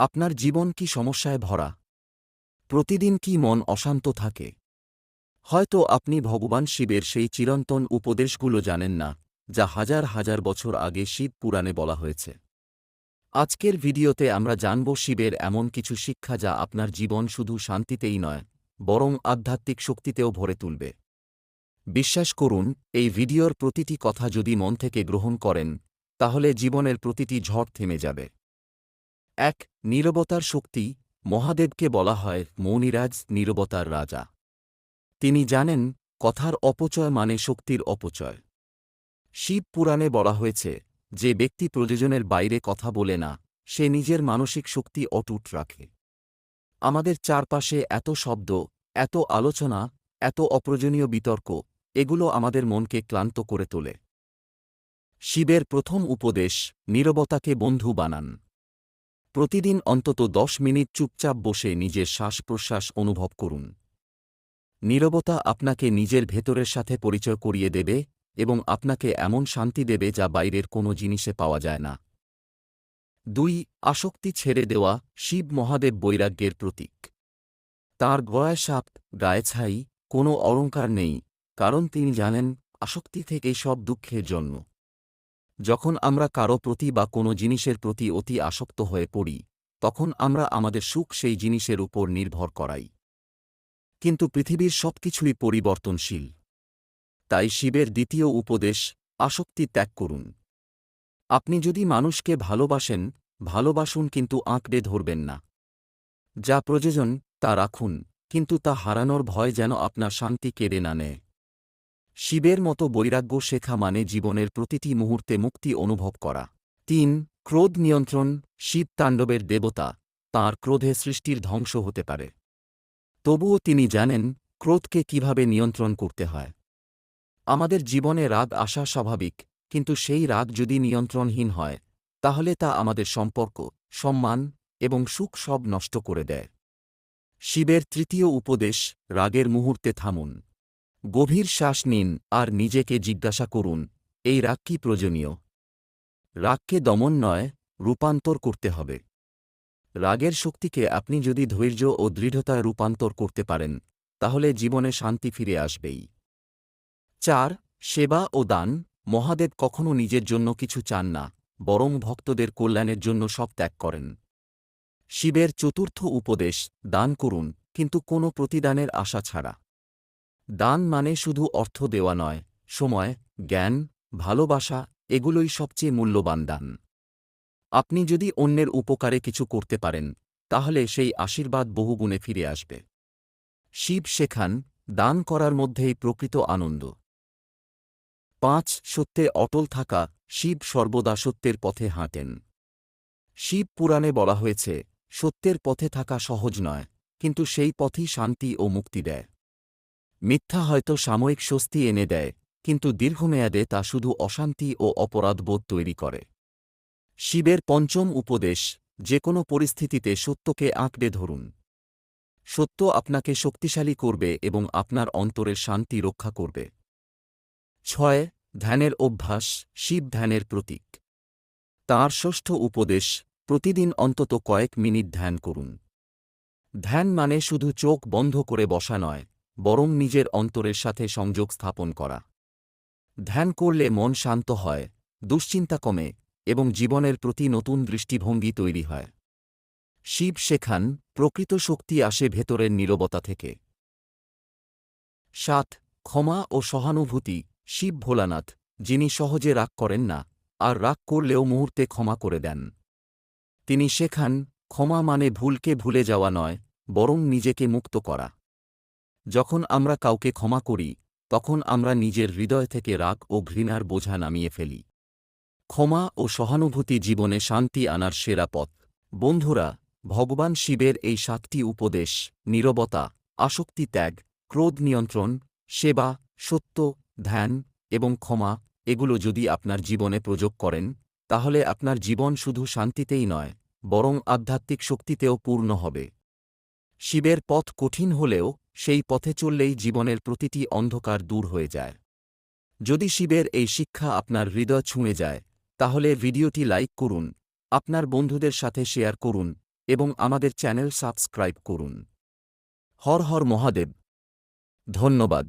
আপনার জীবন কি সমস্যায় ভরা? প্রতিদিন কি মন অশান্ত থাকে? হয়তো আপনি ভগবান শিবের সেই চিরন্তন উপদেশগুলো জানেন না, যা হাজার হাজার বছর আগে শিব পুরাণে বলা হয়েছে। আজকের ভিডিওতে আমরা জানব শিবের এমন কিছু শিক্ষা যা আপনার জীবন শুধু শান্তিতেই নয়, বরং আধ্যাত্মিক শক্তিতেও ভরে তুলবে। বিশ্বাস করুন, এই ভিডিওর প্রতিটি কথা যদি মন থেকে গ্রহণ করেন, তাহলে জীবনের প্রতিটি ঝড় থেমে যাবে। এক নীরবতার শক্তি মহাদেবকে বলা হয় মৌনিরাজ নীরবতার রাজা। তিনি জানেন কথার অপচয় মানে শক্তির অপচয়। শিব পুরাণে বলা হয়েছে, যে ব্যক্তি প্রয়োজনের বাইরে কথা বলে না, সে নিজের মানসিক শক্তি অটুট রাখে। আমাদের চারপাশে এত শব্দ, এত আলোচনা, এত অপ্রয়োজনীয় বিতর্ক, এগুলো আমাদের মনকে ক্লান্ত করে তোলে। শিবের প্রথম উপদেশ, নীরবতাকে বন্ধু বানান। প্রতিদিন অন্তত দশ মিনিট চুপচাপ বসে নিজের শ্বাস প্রশ্বাস অনুভব করুন। নীরবতা আপনাকে নিজের ভেতরের সাথে পরিচয় করিয়ে দেবে এবং আপনাকে এমন শান্তি দেবে যা বাইরের কোনো জিনিসে পাওয়া যায় না। দুই, আসক্তি ছেড়ে দেওয়া শিব মহাদেব বৈরাগ্যের প্রতীক। তাঁর গয়ায় সাপ, গায়ে ছাই, কোনো অলঙ্কার নেই, কারণ তিনি জানেন আসক্তি থেকেই সব দুঃখের জন্ম। যখন আমরা কারও প্রতি বা কোনো জিনিসের প্রতি অতি আসক্ত হয়ে পড়ি, তখন আমরা আমাদের সুখ সেই জিনিসের উপর নির্ভর করাই। কিন্তু পৃথিবীর সবকিছুই পরিবর্তনশীল। তাই শিবের দ্বিতীয় উপদেশ, আসক্তি ত্যাগ করুন। আপনি যদি মানুষকে ভালোবাসেন, ভালোবাসুন কিন্তু আঁকড়ে ধরবেন না। যা প্রয়োজন, তা রাখুন, কিন্তু তা হারানোর ভয় যেন আপনার শান্তি কেড়ে না নেয়। শিবের মতো বৈরাগ্য শেখা মানে জীবনের প্রতিটি মুহূর্তে মুক্তি অনুভব করা। তিন, ক্রোধ নিয়ন্ত্রণ, শিব তাণ্ডবের দেবতা, তাঁর ক্রোধে সৃষ্টির ধ্বংস হতে পারে। তবুও তিনি জানেন, ক্রোধকে কীভাবে নিয়ন্ত্রণ করতে হয়। আমাদের জীবনে রাগ আসা স্বাভাবিক, কিন্তু সেই রাগ যদি নিয়ন্ত্রণহীন হয়, তাহলে তা আমাদের সম্পর্ক, সম্মান এবং সুখ সব নষ্ট করে দেয়। শিবের তৃতীয় উপদেশ, রাগের মুহূর্তে থামুন। গভীর শ্বাস নিন আর নিজেকে জিজ্ঞাসা করুন, এই রাগ কি প্রয়োজনীয়? রাগকে দমন নয় রূপান্তর করতে হবে। রাগের শক্তিকে আপনি যদি ধৈর্য ও দৃঢ়তায় রূপান্তর করতে পারেন, তাহলে জীবনে শান্তি ফিরে আসবেই। চার, সেবা ও দান। মহাদেব কখনও নিজের জন্য কিছু চান না, বরং ভক্তদের কল্যাণের জন্য সব ত্যাগ করেন। শিবের চতুর্থ উপদেশ, দান করুন, কিন্তু কোনো প্রতিদানের আশা ছাড়া। দান মানে শুধু অর্থ দেওয়া নয়, সময়, জ্ঞান, ভালোবাসা, এগুলোই সবচেয়ে মূল্যবান দান। আপনি যদি অন্যের উপকারে কিছু করতে পারেন, তাহলে সেই আশীর্বাদ বহুগুণে ফিরে আসবে। শিব শেখান, দান করার মধ্যেই প্রকৃত আনন্দ। পাঁচ, সত্যে অটল থাকা, শিব সর্বদা সত্যের পথে হাঁটেন। শিব পুরাণে বলা হয়েছে, সত্যের পথে থাকা সহজ নয়, কিন্তু সেই পথই শান্তি ও মুক্তি দেয়। মিথ্যা হয়তো সাময়িক স্বস্তি এনে দেয়, কিন্তু দীর্ঘমেয়াদে তা শুধু অশান্তি ও অপরাধবোধ তৈরি করে। শিবের পঞ্চম উপদেশ, যে কোনো পরিস্থিতিতে সত্যকে আঁকড়ে ধরুন। সত্য আপনাকে শক্তিশালী করবে এবং আপনার অন্তরের শান্তি রক্ষা করবে। ছয়, ধ্যানের অভ্যাস, শিব ধ্যানের প্রতীক। তাঁর ষষ্ঠ উপদেশ, প্রতিদিন অন্তত কয়েক মিনিট ধ্যান করুন। ধ্যান মানে শুধু চোখ বন্ধ করে বসা নয় বরং নিজের অন্তরের সাথে সংযোগ স্থাপন করা। ধ্যান করলে মন শান্ত হয়, দুশ্চিন্তা কমে এবং জীবনের প্রতি নতুন দৃষ্টিভঙ্গি তৈরি হয়। শিব শেখান, প্রকৃত শক্তি আসে ভেতরের নীরবতা থেকে। সাত, ক্ষমা ও সহানুভূতি, শিব ভোলানাথ, যিনি সহজে রাগ করেন না, আর রাগ করলেও মুহূর্তে ক্ষমা করে দেন। তিনি শেখান, ক্ষমা মানে ভুলকে ভুলে যাওয়া নয়, বরং নিজেকে মুক্ত করা। যখন আমরা কাউকে ক্ষমা করি, তখন আমরা নিজের হৃদয় থেকে রাগ ও ঘৃণার বোঝা নামিয়ে ফেলি। ক্ষমা ও সহানুভূতি জীবনে শান্তি আনার সেরা পথ। বন্ধুরা, ভগবান শিবের এই সাতটি উপদেশ, নীরবতা, আসক্তি ত্যাগ, ক্রোধ নিয়ন্ত্রণ, সেবা, সত্য, ধ্যান এবং ক্ষমা, এগুলো যদি আপনার জীবনে প্রযোগ করেন, তাহলে আপনার জীবন শুধু শান্তিতেই নয়, বরং আধ্যাত্মিক শক্তিতেও পূর্ণ হবে। শিবের পথ কঠিন হলেও সেই পথে চললেই জীবনের প্রতিটি অন্ধকার দূর হয়ে যায়। যদি শিবের এই শিক্ষা আপনার হৃদয় ছুঁয়ে যায়, তাহলে ভিডিওটি লাইক করুন, আপনার বন্ধুদের সাথে শেয়ার করুন, এবং আমাদের চ্যানেল সাবস্ক্রাইব করুন। হর হর মহাদেব। ধন্যবাদ।